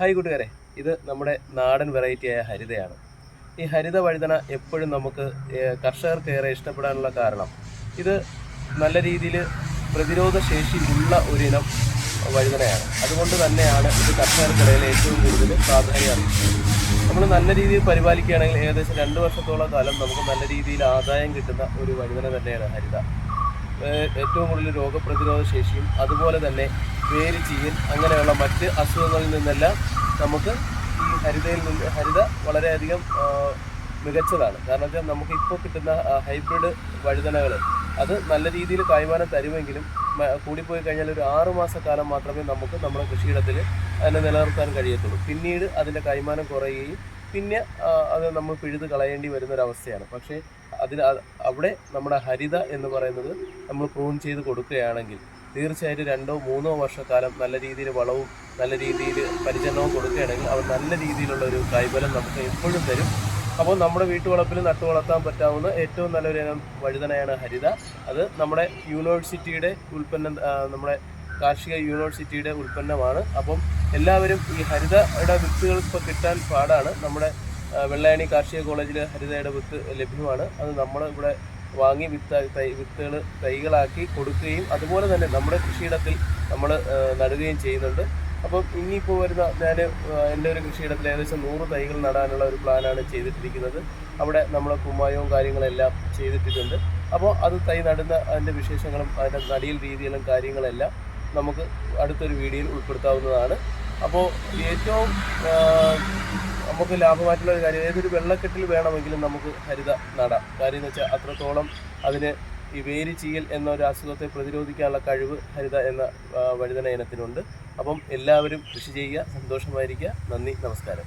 Hi കൂട്ടുകാരെ ഇത് നമ്മുടെ നാടൻ വെറൈറ്റിയായ ഹരിതയാണ്. ഈ ഹരിത വഴുതന എപ്പോഴും നമുക്ക് കർഷകർക്ക് ഏറെ ഇഷ്ടപ്പെടാനുള്ള കാരണം ഇത് നല്ല രീതിയിൽ പ്രതിരോധ ശേഷി ഉള്ള ഒരിനം വഴുതനയാണ്. അതുകൊണ്ട് തന്നെയാണ് ഇത് കർഷകർക്കിടയിൽ ഏറ്റവും കൂടുതൽ പ്രാധാന്യം നമ്മൾ നല്ല രീതിയിൽ പരിപാലിക്കുകയാണെങ്കിൽ ഏകദേശം രണ്ട് വർഷത്തോളം കാലം നമുക്ക് നല്ല രീതിയിൽ ആദായം കിട്ടുന്ന ഒരു വഴുതന തന്നെയാണ് ഹരിത. ഏറ്റവും കൂടുതൽ രോഗപ്രതിരോധ ശേഷിയും അതുപോലെ തന്നെ വേര് ചീയൽ അങ്ങനെയുള്ള മറ്റ് അസുഖങ്ങളിൽ നിന്നെല്ലാം നമുക്ക് ഈ ഹരിതയിൽ നിന്ന് ഹരിത വളരെയധികം മികച്ചതാണ്. കാരണം വെച്ചാൽ നമുക്ക് ഇപ്പോൾ കിട്ടുന്ന ഹൈബ്രിഡ് വഴുതനകൾ അത് നല്ല രീതിയിൽ കൈമാനം തരുമെങ്കിലും കൂടിപ്പോയി കഴിഞ്ഞാൽ ഒരു ആറുമാസ മാസക്കാലം മാത്രമേ നമുക്ക് നമ്മുടെ കൃഷിയിടത്തിൽ അതിനെ നിലനിർത്താൻ കഴിയത്തുള്ളൂ. പിന്നീട് അതിന്റെ കൈമാനം കുറയുകയും പിന്നെ അത് നമ്മൾ പിഴുത് കളയേണ്ടി വരുന്ന ഒരു അവസ്ഥയാണ് പക്ഷേ അതിന് അവിടെ നമ്മുടെ ഹരിത എന്ന് പറയുന്നത് നമ്മൾ പ്രൂൺ ചെയ്ത് കൊടുക്കുകയാണെങ്കിൽ തീർച്ചയായിട്ടും രണ്ടോ മൂന്നോ വർഷക്കാലം നല്ല രീതിയിൽ വളവും നല്ല രീതിയിൽ പരിചരണവും കൊടുക്കുകയാണെങ്കിൽ അവർ നല്ല രീതിയിലുള്ള ഒരു കൈബലം നമുക്ക് എപ്പോഴും തരും. അപ്പോൾ നമ്മുടെ വീട്ടുവളപ്പിൽ നട്ടു വളർത്താൻ പറ്റാവുന്ന ഏറ്റവും നല്ലൊരു വഴുതനയാണ് ഹരിത. അത് നമ്മുടെ യൂണിവേഴ്സിറ്റിയുടെ ഉൽപ്പന്നം നമ്മുടെ കാർഷിക യൂണിവേഴ്സിറ്റിയുടെ ഉൽപ്പന്നമാണ്. അപ്പം എല്ലാവരും ഈ ഹരിതയുടെ വിത്തുകൾ ഇപ്പോൾ കിട്ടാൻ പാടാണ്. നമ്മുടെ വെള്ളായണി കാർഷിക കോളേജിൽ ഹരിതയുടെ വിത്ത് ലഭ്യമാണ്. അത് നമ്മൾ ഇവിടെ വാങ്ങി വിത്ത് വിത്തുകൾ തൈകളാക്കി കൊടുക്കുകയും അതുപോലെ തന്നെ നമ്മുടെ കൃഷിയിടത്തിൽ നമ്മൾ നടുകയും ചെയ്യുന്നുണ്ട്. അപ്പം ഇനിയിപ്പോൾ വരുന്ന ഞാൻ എന്റെ ഒരു കൃഷിയിടത്തിൽ ഏകദേശം നൂറ് തൈകൾ നടാനുള്ള ഒരു പ്ലാനാണ് ചെയ്തിട്ടിരിക്കുന്നത്. അവിടെ നമ്മൾ കുമ്മായവും കാര്യങ്ങളെല്ലാം ചെയ്തിട്ടിട്ടുണ്ട്. അപ്പോൾ അത് തൈ നടുന്ന അതിന്റെ വിശേഷങ്ങളും അതിന്റെ നടിയിൽ രീതികളും കാര്യങ്ങളെല്ലാം നമുക്ക് അടുത്തൊരു വീഡിയോയിൽ ഉൾപ്പെടുത്താവുന്നതാണ്. അപ്പോൾ ഏറ്റവും നമുക്ക് ലാഭമായിട്ടുള്ള ഒരു കാര്യം ഏതൊരു വെള്ളക്കെട്ടിൽ വേണമെങ്കിലും നമുക്ക് ഹരിത നടാം. കാര്യം എന്ന് വെച്ചാൽ അത്രത്തോളം അതിന് ഈ വേര് ചീയൽ എന്ന ഒരു അസുഖത്തെ പ്രതിരോധിക്കാനുള്ള കഴിവ് ഹരിത എന്ന വഴുതന ഇനത്തിനുണ്ട്. അപ്പം എല്ലാവരും കൃഷി ചെയ്യുക സന്തോഷമായിരിക്കുക. നന്ദി നമസ്കാരം.